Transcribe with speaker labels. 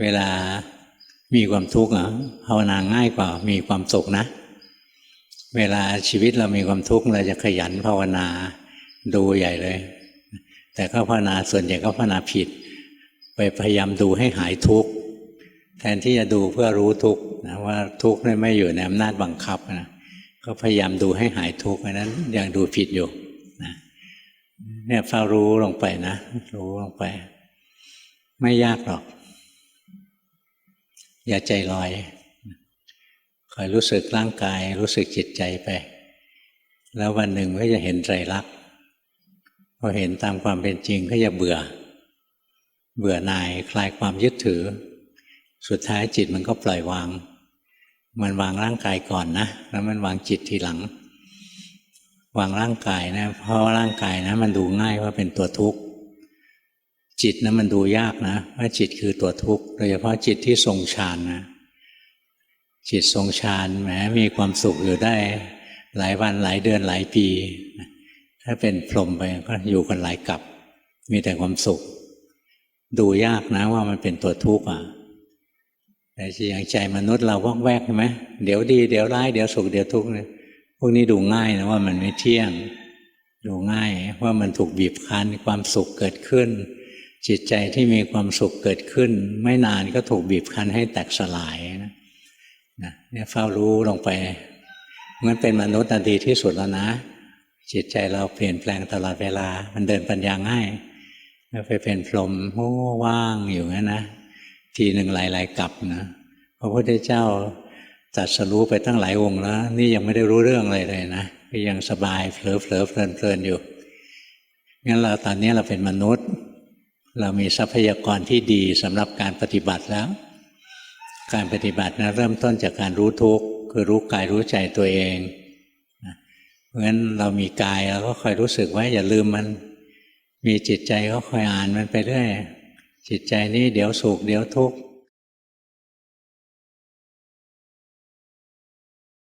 Speaker 1: เวลามีความทุกข์อะภาวนาง่ายกว่ามีความสุขนะ เวลาชีวิตเรามีความทุกข์เราจะขยันภาวนาดูใหญ่เลย แต่ก็ภาวนาส่วนใหญ่ก็ภาวนาผิด ไปพยายามดูให้หายทุกข์แทนที่จะดูเพื่อรู้ทุกข์นะว่าทุกข์ไม่อยู่ในอำนาจบังคับนะก็พยายามดูให้หายทุกข์นนั้นยังดูผิดอยู่นะเนี่ยเฝ้ารู้ลงไปนะ รู้ลงไป ไม่ยากหรอก อย่าใจลอยคอยรู้สึกร่างกายรู้สึกจิตใจไป แล้ววันหนึ่งก็จะเห็นไตรลักษณ์พอเห็นตามความเป็นจริงก็จะเบื่อ เบื่อหน่ายคลายความยึดถือ สุดท้ายจิตมันก็ปล่อยวาง มันวางร่างกายก่อนนะ แล้วมันวางจิตทีหลัง วางร่างกายนะ เพราะว่าร่างกายนะ มันดูง่ายว่าเป็นตัวทุกข์ จิตนะมันดูยากนะว่าจิตคือตัวทุกข์โดยเฉพาะจิตที่ทรงฌานนะ จิตทรงฌานแหมมีความสุขอยู่ได้ หลายวันหลายเดือนหลายปี ถ้าเป็นพรหมไปก็อยู่กันหลายกับ มีแต่ความสุข ดูยากนะว่ามันเป็นตัวทุกข์อะแต่อย่างใจมนุษย์เราวองแวกใช่ไหมเดี๋ยวดีเดี๋ยวร้ายเดี๋ยวสุขเดี๋ยวทุกข์เนี่ยพวกนี้ดูง่ายนะว่ามันไม่เที่ยง ดูง่ายว่ามันถูกบีบคั้นความสุขเกิดขึ้น จิตใจที่มีความสุขเกิดขึ้น ไม่นานก็ถูกบีบคั้นให้แตกสลายนะเนี่ยเฝ้ารู้ลงไปมันเป็นมนุษย์ดีที่สุดแล้วนะ จิตใจเราเปลี่ยนแปลงตลอดเวลา มันเดินปัญญาง่ายแล้วไปเป็นพรหมโอ้ว่างอยู่งั้นนะ ทีหนึ่งหลายๆกลับนะพระพุทธเจ้าตัดสรู้ไปตั้งหลายองค์แล้ว นี่ยังไม่ได้รู้เรื่องอะไรเลยนะก็ยังสบายเผลอเผลอเพลินเพลินอยู่งั้นเราตอนนี้เราเป็นมนุษย์ เรามีทรัพยากรที่ดีสำหรับการปฏิบัติแล้ว การปฏิบัตินะเริ่มต้นจากการรู้ทุกข์คือรู้กายรู้ใจตัวเองเพราะฉะนั้นเรามีกายเราก็คอยรู้สึกไว้อย่าลืมมัน มีจิตใจก็คอยอ่านมันไปเรื่อยจิตใจนี้เดี๋ยวสุขเดี๋ยวทุกข์